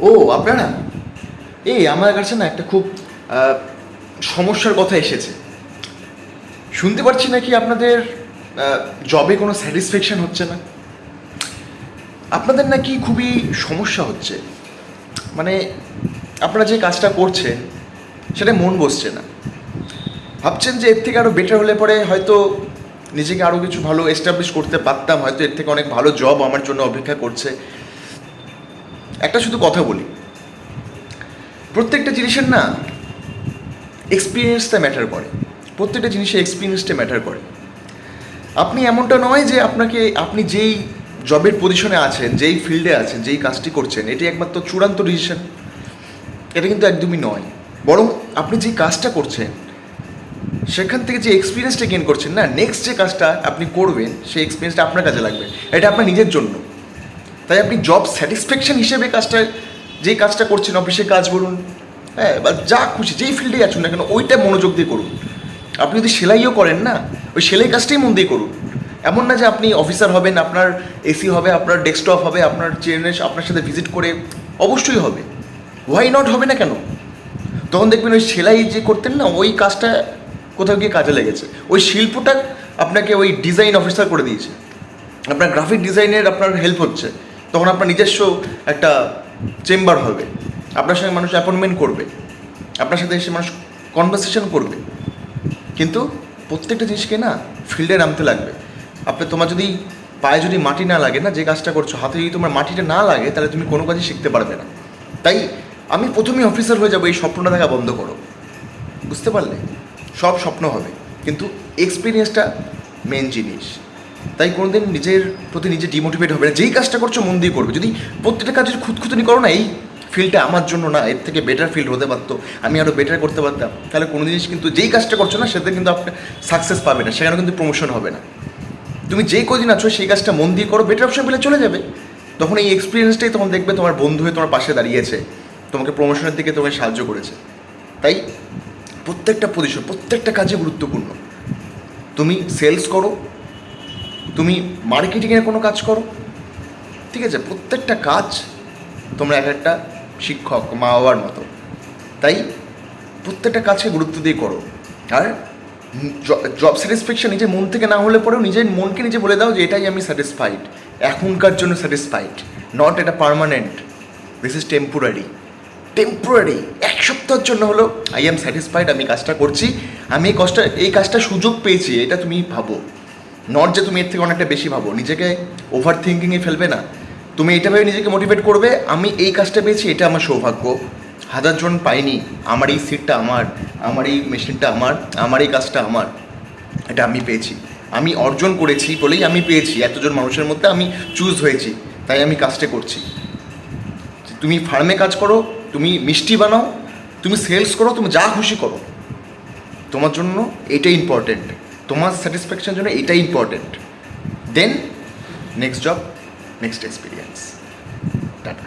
ও, আপনারা? এই, আমার কাছে না একটা খুব সমস্যার কথা এসেছে। শুনতে পাচ্ছি নাকি আপনাদের জবে কোনো স্যাটিসফ্যাকশন হচ্ছে না? আপনাদের নাকি খুবই সমস্যা হচ্ছে। মানে আপনারা যে কাজটা করছেন, সেটা মন বসছে না। ভাবছেন যে এর থেকে আরও বেটার হলে পরে হয়তো নিজেকে আরও কিছু ভালো এস্টাবলিশ করতে পারতাম, হয়তো এর থেকে অনেক ভালো জব আমার জন্য অপেক্ষা করছে। একটা শুধু কথা বলি। প্রত্যেকটা জিনিসের না এক্সপিরিয়েন্সটা ম্যাটার করে। প্রত্যেকটা জিনিসের এক্সপিরিয়েন্সটা ম্যাটার করে। আপনি এমনটা নয় যে আপনাকে, আপনি যেই জবের পজিশনে আছেন, যেই ফিল্ডে আছেন, যেই কাজটি করছেন, এটি একমাত্র চূড়ান্ত ডিসিশন এটা কিন্তু একদমই নয়। বরং আপনি যে কাজটা করছেন, সেখান থেকে যে এক্সপিরিয়েন্সটা গেন করছেন না নেক্সট যে কাজটা আপনি করবেন, সেই এক্সপিরিয়েন্সটা আপনার কাজে লাগবে। এটা আপনার নিজের জন্য। তাই আপনি জব স্যাটিসফ্যাকশন হিসেবে কাজটা, যেই কাজটা করছেন অফিসে কাজ বলুন হ্যাঁ বা যা খুশি, যেই ফিল্ডে আছেন না কেন, ওইটা মনোযোগ দিয়ে করুন। আপনি যদি সেলাইও করেন না, ওই সেলাই কাজটাই মন দিয়ে করুন। এমন না যে আপনি অফিসার হবেন, আপনার এসি হবে, আপনার ডেস্কটপ হবে, আপনার চেয়ারে আপনার সাথে ভিজিট করে অবশ্যই হবে। হোয়াই নট হবে না কেন? তখন দেখবেন ওই সেলাই যে করতেন না, ওই কাজটা কোথাও গিয়ে কাজে লেগেছে। ওই শিল্পটা আপনাকে ওই ডিজাইন অফিসার করে দিয়েছে। আপনার গ্রাফিক ডিজাইনের আপনার হেল্প হচ্ছে। তখন আপনার নিজস্ব একটা চেম্বার হবে। আপনার সঙ্গে মানুষ অ্যাপয়েন্টমেন্ট করবে। আপনার সাথে এসে মানুষ কনভারসেশন করবে। কিন্তু প্রত্যেকটা জিনিসকে না ফিল্ডে নামতে লাগবে। আপনি তোমার যদি পায়ে যদি মাটি না লাগে না, যে কাজটা করছ, হাতে যদি তোমার মাটিটা না লাগে, তাহলে তুমি কোনো কাজই শিখতে পারবে না। তাই আমি প্রথমেই অফিসার হয়ে যাব, এই স্বপ্নটা দেখা বন্ধ করো। বুঝতে পারলে? সব স্বপ্ন হবে। কিন্তু এক্সপিরিয়েন্সটা মেন জিনিস। তাই কোনোদিন নিজের প্রতি নিজে ডিমোটিভেট হবে না। যেই কাজটা করছ মন দিয়ে করবে। যদি প্রত্যেকটা কাজের খুঁতখুতুনি করো না, এই ফিল্ডটা আমার জন্য না, এর থেকে বেটার ফিল্ড হতে পারতো, আমি আরও বেটার করতে পারতাম, তাহলে কোনো জিনিস কিন্তু যেই কাজটা করছ না, সেটা কিন্তু আপনি সাকসেস পাবে না, সেখানে কিন্তু প্রমোশন হবে না। তুমি যেই কদিন আছো, সেই কাজটা মন দিয়ে করো বেটার অপশন পেলে চলে যাবে। তখন এই এক্সপিরিয়েন্সটাই তখন দেখবে তোমার বন্ধু হয়ে তোমার পাশে দাঁড়িয়েছে, তোমাকে প্রমোশনের দিকে তোমাকে সাহায্য করেছে। তাই প্রত্যেকটা পজিশন প্রত্যেকটা কাজে গুরুত্বপূর্ণ। তুমি সেলস করো তুমি মার্কেটিংয়ের কোনো কাজ করো? ঠিক আছে, প্রত্যেকটা কাজ তোমরা এক একটা শিক্ষক মা বাবার মতো। তাই প্রত্যেকটা কাজকে গুরুত্ব দিয়ে করো। আর জব স্যাটিসফ্যাকশন নিজের মন থেকে না হলে পরেও নিজের মনকে নিজে বলে দাও যে এটাই আমি স্যাটিসফাইড এখনকার জন্য স্যাটিসফাইড নট এটা permanent this is temporary temporary এক সপ্তাহের জন্য হলো আই এম স্যাটিসফাইড আমি কাজটা করছি। আমি এই কষ্ট, এই কাজটা সুযোগ পেয়েছি। এটা তুমি ভাবো। নট যে তুমি এর থেকে অনেকটা বেশি ভাবো, নিজেকে ওভার থিঙ্কিংয়ে ফেলবে না। তুমি এটা ভেবে নিজেকে মোটিভেট করবে, আমি এই কাজটা পেয়েছি, এটা আমার সৌভাগ্য। হাজারজন পাইনি আমার এই সিটটা আমার আমার এই মেশিনটা আমার আমার এই কাজটা আমার, এটা আমি পেয়েছি। আমি অর্জন করেছি বলেই আমি পেয়েছি, এতজন মানুষের মধ্যে আমি চুজ হয়েছি, তাই আমি কাজটা করছি। তুমি ফার্মে কাজ করো, তুমি মিষ্টি বানাও, তুমি সেলস করো, তুমি যা খুশি করো। তোমার জন্য এটাই ইম্পর্টেন্ট তোমার স্যাটিসফ্যাকশান জন্য এটাই important then next job next experience that